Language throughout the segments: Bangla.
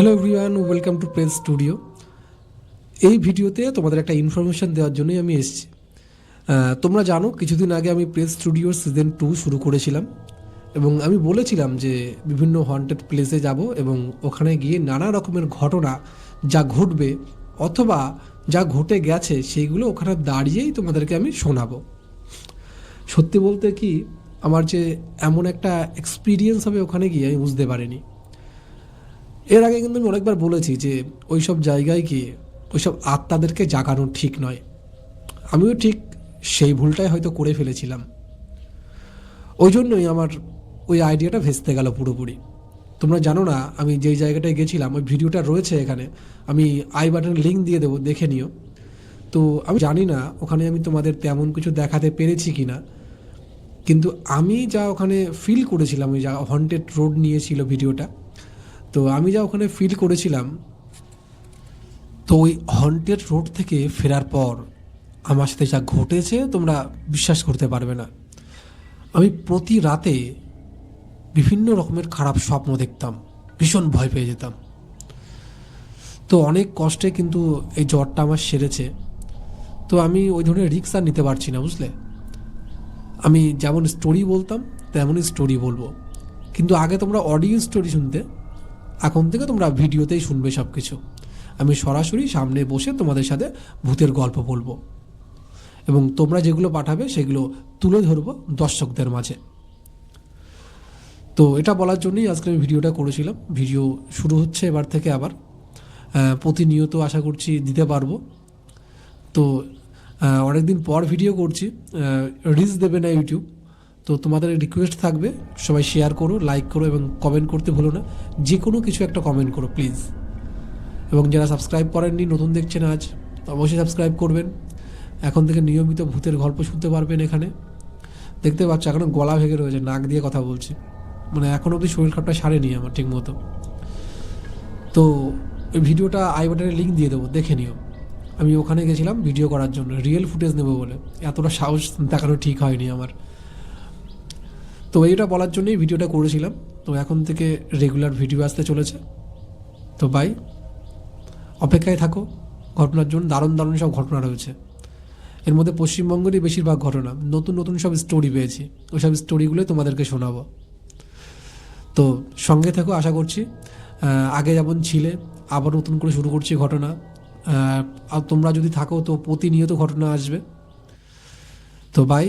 Hello everyone welcome to press studio এই ভিডিওতে তোমাদের একটা ইনফরমেশন দেওয়ার জন্যই আমি এসেছি। তোমরা জানো, কিছুদিন আগে আমি প্রেস স্টুডিওর সিজন টু শুরু করেছিলাম এবং আমি বলেছিলাম যে বিভিন্ন হন্টেড প্লেসে যাব এবং ওখানে গিয়ে নানা রকমের ঘটনা যা ঘটবে অথবা যা ঘটে গেছে সেইগুলো ওখানে দাঁড়িয়েই তোমাদেরকে আমি শোনাবো। সত্যি বলতে কি, আমার যে এমন একটা এক্সপিরিয়েন্স হবে ওখানে গিয়ে আমি বুঝতে পারিনি। এর আগে কিন্তু আমি অনেকবার বলেছি যে ওই সব জায়গায় গিয়ে ওই সব আত্মাদেরকে জাগানো ঠিক নয়। আমিও ঠিক সেই ভুলটাই হয়তো করে ফেলেছিলাম। ওই জন্যই আমার ওই আইডিয়াটা ভেস্তে গেল পুরোপুরি। তোমরা জানো না, আমি যেই জায়গাটায় গেছিলাম, ওই ভিডিওটা রয়েছে এখানে, আমি আই বাটন লিঙ্ক দিয়ে দেবো, দেখে নিও। তো আমি জানি না ওখানে আমি তোমাদের তেমন কিছু দেখাতে পেরেছি কি না কিন্তু আমি যা ওখানে ফিল করেছিলাম, ওই যা হন্টেড রোড নিয়েছিল ভিডিওটা তো আমি যা ওখানে ফিল করেছিলাম, তো ওই হন্টেড রোড থেকে ফেরার পর আমার সাথে যা ঘটেছে তোমরা বিশ্বাস করতে পারবে না। আমি প্রতি রাতে বিভিন্ন রকমের খারাপ স্বপ্ন দেখতাম, ভীষণ ভয় পেয়ে যেতাম। তো অনেক কষ্টে কিন্তু এই জ্বরটা আমার সেরেছে। তো আমি ওই ধরনের রিক্স আর নিতে পারছি না, বুঝলে? আমি যেমন স্টোরি বলতাম, তেমনই স্টোরি বলব। কিন্তু আগে তোমরা অডিও স্টোরি শুনতে এখন থেকে তোমরা ভিডিওতেই শুনবে সব কিছু আমি সরাসরি সামনে বসে তোমাদের সাথে ভূতের গল্প বলব। এবং তোমরা যেগুলো পাঠাবে সেগুলো তুলে ধরবো দর্শকদের মাঝে। তো এটা বলার জন্যই আজকে আমি ভিডিওটা করেছিলাম। ভিডিও শুরু হচ্ছে এবার থেকে আবার। প্রতিনিয়ত আশা করছি দিতে পারব। তো অনেক দিন পর ভিডিও করছি। রিচ দেবে না ইউটিউব তো তোমাদের রিকোয়েস্ট থাকবে, সবাই শেয়ার করো লাইক করো এবং কমেন্ট করতে ভুলো না। যে কোনো কিছু একটা কমেন্ট করো প্লিজ এবং যারা সাবস্ক্রাইব করেননি, নতুন দেখছেন আজ, অবশ্যই সাবস্ক্রাইব করবেন। এখন থেকে নিয়মিত ভূতের গল্প শুনতে পারবেন এখানে। দেখতে পাচ্ছ এখনও গলা ভেঙে রয়েছে, নাক দিয়ে কথা বলছি। মানে এখন অবধি শরীর খারাপটা সারেনি আমার ঠিক মতো। তো ওই ভিডিওটা আই বাটনে লিঙ্ক দিয়ে দেবো, দেখে নিও। আমি ওখানে গেছিলাম ভিডিও করার জন্য রিয়েল ফুটেজ নেব বলে। এতটা সাহস দেখানো ঠিক হয়নি আমার। তো এইটা বলার জন্যই ভিডিওটা করেছিলাম। তো এখন থেকে রেগুলার ভিডিও আসতে চলেছে। তো বাই অপেক্ষায় থাকো। ঘটনার জন্য দারুণ দারুণ সব ঘটনা রয়েছে। এর মধ্যে পশ্চিমবঙ্গেরই বেশিরভাগ ঘটনা। নতুন নতুন সব স্টোরি পেয়েছি। ওই সব স্টোরিগুলোই তোমাদেরকে শোনাবো। তো সঙ্গে থেকো, আশা করছি। আগে যেমন ছিলে, আবার নতুন করে শুরু করছি ঘটনা। আর তোমরা যদি থাকো, তো প্রতিনিয়ত ঘটনা আসবে। তো বাই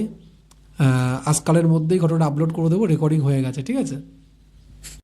আজকালের মধ্যেই ঘটনা আপলোড করে দেবো রেকর্ডিং হয়ে গেছে ঠিক আছে?